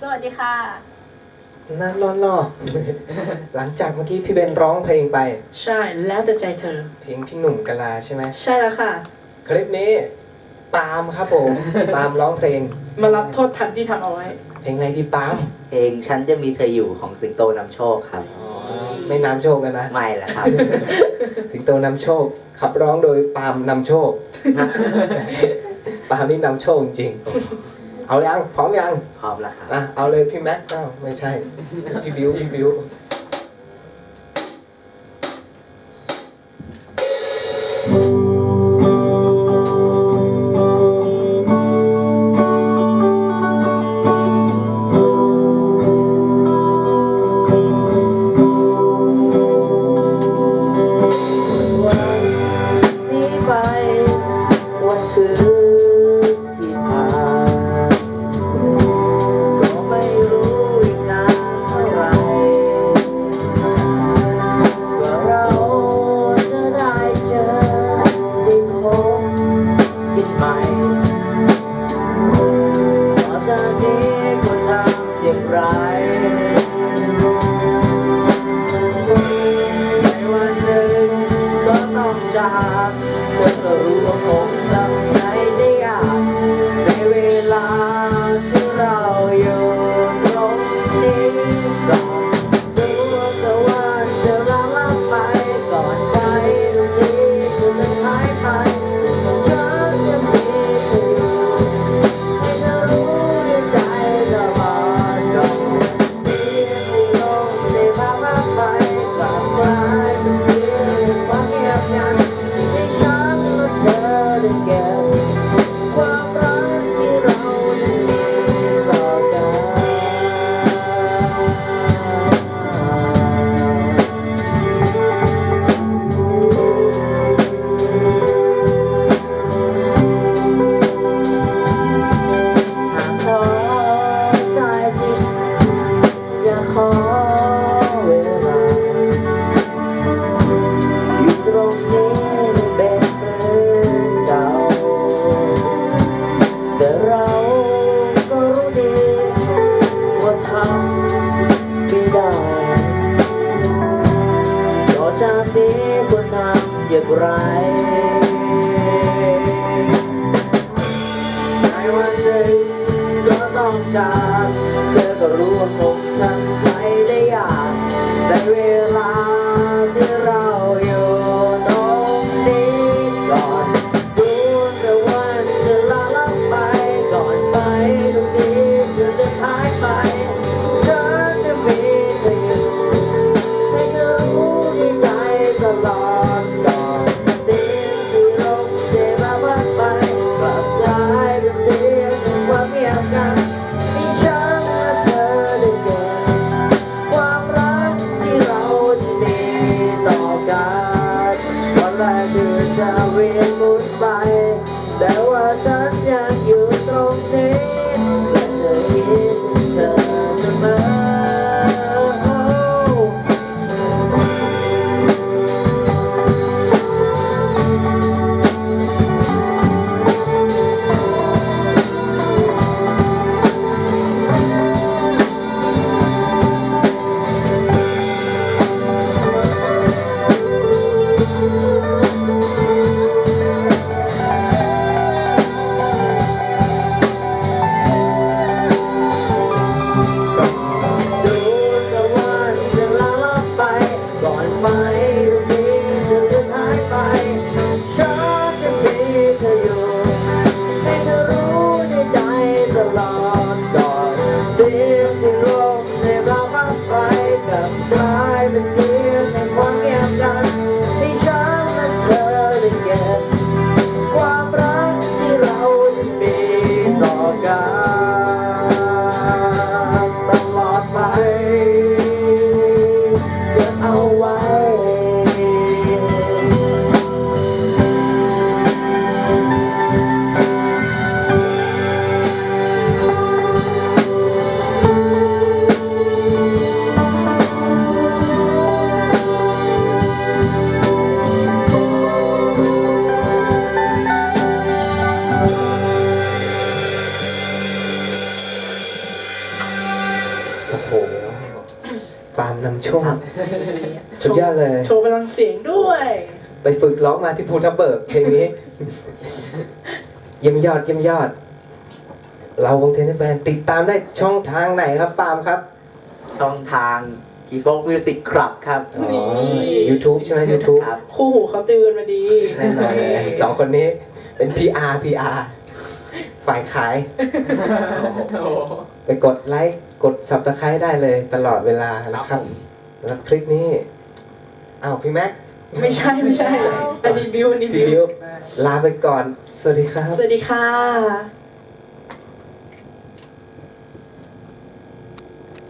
สวัสดีค่ะ นั่นล่อๆหลังจากเมื่อกี้พี่เบนร้องเพลงไป ใช่ แล้วแต่ใจเธอ เพลงพี่หนุ่มกะลาใช่ไหมใช่แล้วค่ะ คลิปนี้ปาล์มครับผม ปาล์มร้องเพลง มารับโทษทันที่ทำเอาไว้ เพลงอะไรดีปาล์มเพลงฉันจะมีเธออยู่ของสิงโตนำโชคครับ อ๋อไม่นำโชคกันนะ ไม่ละครับ สิงโตนำโชค ขับร้องโดยปาล์มนำโชค ปาล์มนี่นำโชคจริงๆ เอายังพร้อมยังพร้อมแล้วครับ อะเอาเลยพี่แม็กซ์อ้าวไม่ใช่ พี่บิวพี่บิว นี้ควรทำอย่างไร อย่างไร ในวันหนึ่งก็ต้องจากเธอก็รู้ว่าคงทำใจได้ยากในเวลา ปาล์มนำโชคสุดยอดเลย โชว์พลังเสียงด้วย ไปฝึกร้องมาที่ภูทับเบิกเพลงนี้ เยี่ยมยอดเยี่ยมยอด เราวงเทนนิสแบนติดตามได้ช่องทางไหนครับปาล์มครับ ช่องทางทีโฟกมิวสิกคลับครับอ๋อ YouTube ใช่ไหม YouTube ครับคู่หูเขาติวกันมาดี แน่นอนเลยสองคนนี้เป็น PR PR ฝ่ายขาย ไปกดไลค์ กด subscribe ได้เลยตลอดเวลานะครับแล้วคลิปนี้อ้าวพี่แม็กไม่ใช่ไม่ใช่อันนี้บิวอันนี้พี่บิบิววลาไปก่อน สวัสดีครับ สวัสดีค่ะ